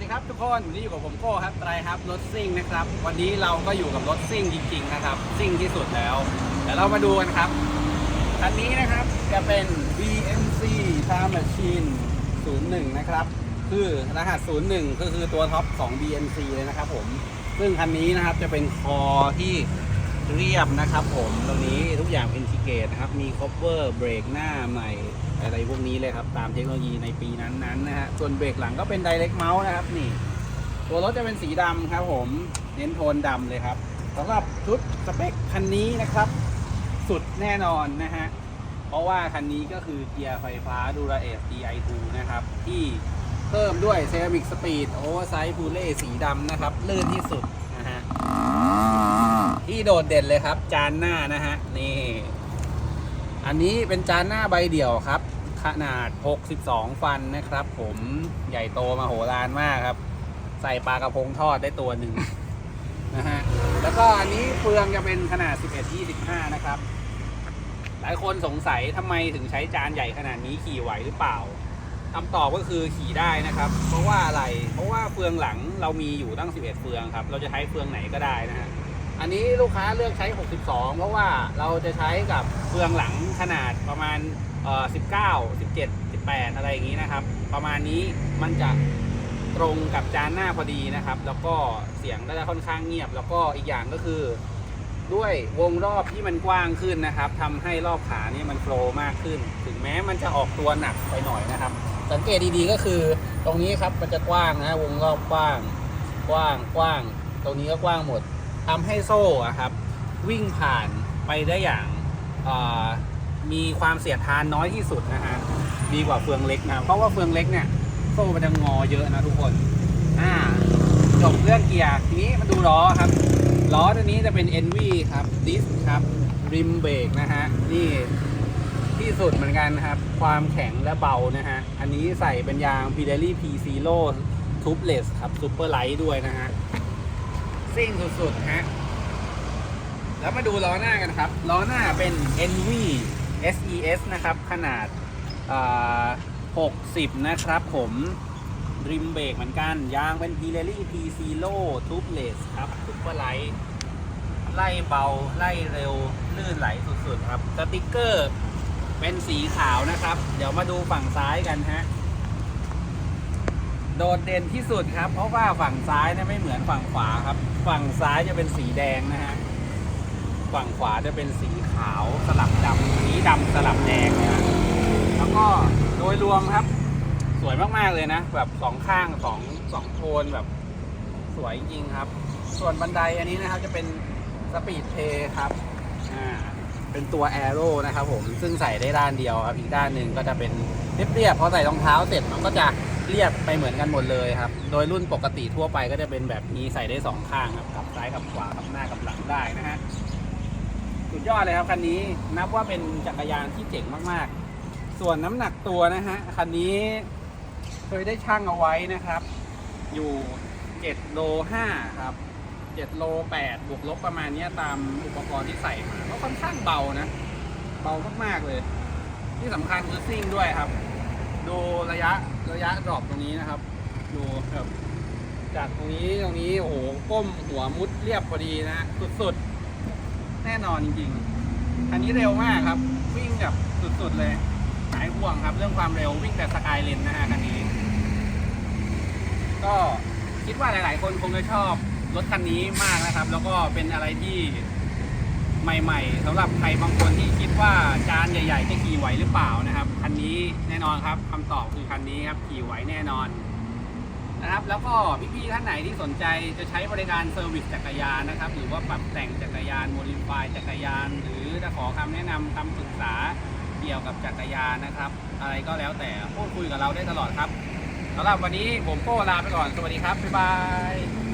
ดีครับทุกคนวันนี้อยู่กับผมโก้ครับไตรครับรถซิ่งนะครับ วันนี้เราก็อยู่กับรถซิ่งจริงๆนะครับซิ่งที่สุดแล้วเดี๋ยวเรามาดูกันครับคันนี้นะครับจะเป็น BMC Time Machine 01 นะครับ คือรหัส 01 ก็คือตัวท็อปของ BMC เลยนะครับผมซึ่งคันนี้นะครับจะเป็นคอที่เรียบนะครับ ผมตรงนี้ทุกอย่างเป็นทิเกตนะครับมีคอ v เ r เบรกหน้าใหม่ พวกนี้เลยครับ ตามเทคโนโลยีในปีนั้นๆนะฮะส่วนเบรกหลังก็เป็น Direct Mouse นะครับนี่ ตัวรถจะเป็นสีดำครับผมเน้นโทนดำเลยครับสำหรับชุดสเปคคันนี้นะครับ สุดแน่นอนนะฮะเพราะว่าคันนี้ก็คือเกียร์ไฟฟ้า Dura Ace DI2 นะครับ ที่เพิ่มด้วย Ceramic Speed Oversize p u l e สีดำนะครับลื่นที่สุดนะฮะที่โดดเด่นเลยครับ จานหน้านะฮะนี่อันนี้เป็นจานหน้าใบเดี่ยวครับ ขนาด 62 ฟันนะครับ ผมใหญ่โตมาโหฬารมากครับ ใส่ปลากระพงทอดได้ตัวหนึ่งนะฮะแล้วก็อันนี้เฟืองจะเป็นขนาด 11-25 นะครับ หลายคนสงสัยทำไมถึงใช้จานใหญ่ขนาดนี้ขี่ไหวหรือเปล่าคำตอบก็คือขี่ได้นะครับ เพราะว่าอะไร เพราะว่าเฟืองหลังเรามีอยู่ตั้ง 11 เฟืองครับ เราจะใช้เฟืองไหนก็ได้นะฮะ อันนี้ลูกค้าเลือกใช้ 62 เพราะว่าเราจะใช้กับเฟืองหลังขนาดประมาณ เอ่อ19 17 18อะไรอย่างนี้นะครับ ประมาณนี้มันจะตรงกับจานหน้าพอดีนะครับ แล้วก็เสียงก็จะค่อนข้างเงียบ แล้วก็อีกอย่างก็คือ ด้วยวงรอบที่มันกว้างขึ้นนะครับทำให้รอบขานี่มันโฟล์มากขึ้น ถึงแม้มันจะออกตัวหนักไปหน่อยนะครับ สังเกตดีๆก็คือ ตรงนี้ครับมันจะกว้างนะวงรอบกว้าง กว้างกว้าง ตรงนี้ก็กว้างหมดทำให้โซ่อะครับ วิ่งผ่านไปได้อย่างเอ่อ มีความเสียดทานน้อยที่สุดนะฮะดีกว่าเฟืองเล็กนะเพราะว่าเฟืองเล็กเนี่ยโซ่มันจะงอเยอะนะทุกคนอ่าจบเรื่องเกียร์ทีนี้มาดูล้อครับล้อตัวนี้จะเป็น NV ครับดิสครับริมเบรกนะฮะนี่ที่สุดเหมือนกันนะครับ ความแข็งและเบานะฮะ อันนี้ใส่เป็นยาง Pirelli P Zero Tubeless ครับซูเปอร์ไลท์ด้วยนะฮะซิ่งสุดๆฮะแล้วมาดูล้อหน้ากันครับ ล้อหน้าเป็น NV SES นะครับ ขนาด 60 นะครับผมริมเบรกเหมือนกัน ยางเป็น Pirelli P Zero Tubeless ครับซุปเปอร์ไลท์ไล่เบา ไล่เร็ว ลื่นไหลสุดๆ ครับสติกเกอร์เป็นสีขาวนะครับ เดี๋ยวมาดูฝั่งซ้ายกันฮะ โดดเด่นที่สุดครับ เพราะว่าฝั่งซ้ายเนี่ยไม่เหมือนฝั่งขวาครับ ฝั่งซ้ายจะเป็นสีแดงนะฮะ ฝั่งขวาจะเป็นสีขาวสลับดำอันนี้ดำสลับแดงนะฮะแล้วก็โดยรวมครับ สวยมากๆเลยนะ แบบสองข้างสองสองโทนแบบสวยจริงครับ ส่วนบันไดอันนี้นะครับจะเป็นสปีดเพย์ครับอ่าเป็นตัวแอโร่นะครับผมซึ่งใส่ได้ด้านเดียวครับ อีกด้านหนึ่งก็จะเป็นเรียบๆพอใส่รองเท้าเสร็จมันก็จะเรียบไปเหมือนกันหมดเลยครับ โดยรุ่นปกติทั่วไปก็จะเป็นแบบนี้ใส่ได้สองข้างครับ กับซ้ายกับขวากับหน้ากับหลังได้นะฮะ สุดยอดเลยครับคันนี้นับว่าเป็นจักรยานที่เจ๋งมากๆ ส่วนน้ำหนักตัวนะฮะคันนี้เคยได้ช่างเอาไว้นะครับ อยู่7โล5ครับ7โล8บวกลบประมาณเนี้ยตามอุปกรณ์ที่ใส่มาก็ค่อนข้างเบานะ เบามากๆเลย ที่สำคัญคือซิ่งด้วยครับ ดูระยะระยะดรอปตรงนี้นะครับ ดูแบบจากตรงนี้ตรงนี้โอ้โหก้มหัวมุดเรียบพอดีนะสุดๆ น่นอนจริงๆ อันนี้เร็วมากครับ วิ่งแบบสุดๆเลยหายห่วงครับ เรื่องความเร็ววิ่งแต่สกายเลนนะฮะคันนี้ ก็คิดว่าหลายๆ คนคงจะชอบรถคันนี้มากนะครับ แล้วก็เป็นอะไรที่ใหม่ ๆสำหรับใครบางคนที่คิดว่าจานใหญ่ๆจะขี่ไหวหรือเปล่านะครับคันนี้แน่นอนครับคำตอบคือคันนี้ครับขี่ไหวแน่นอน นะครับ แล้วก็พี่ๆท่านไหนที่สนใจจะใช้บริการเซอร์วิสจักรยานนะครับ หรือว่าปรับแต่งจักรยานโมดิฟายจักรยาน หรือจะขอคำแนะนำคำปรึกษาเกี่ยวกับจักรยานนะครับ อะไรก็แล้วแต่พูดคุยกับเราได้ตลอดครับสำหรับวันนี้ผมโก้ลาไปก่อน สวัสดีครับ บ๊ายบาย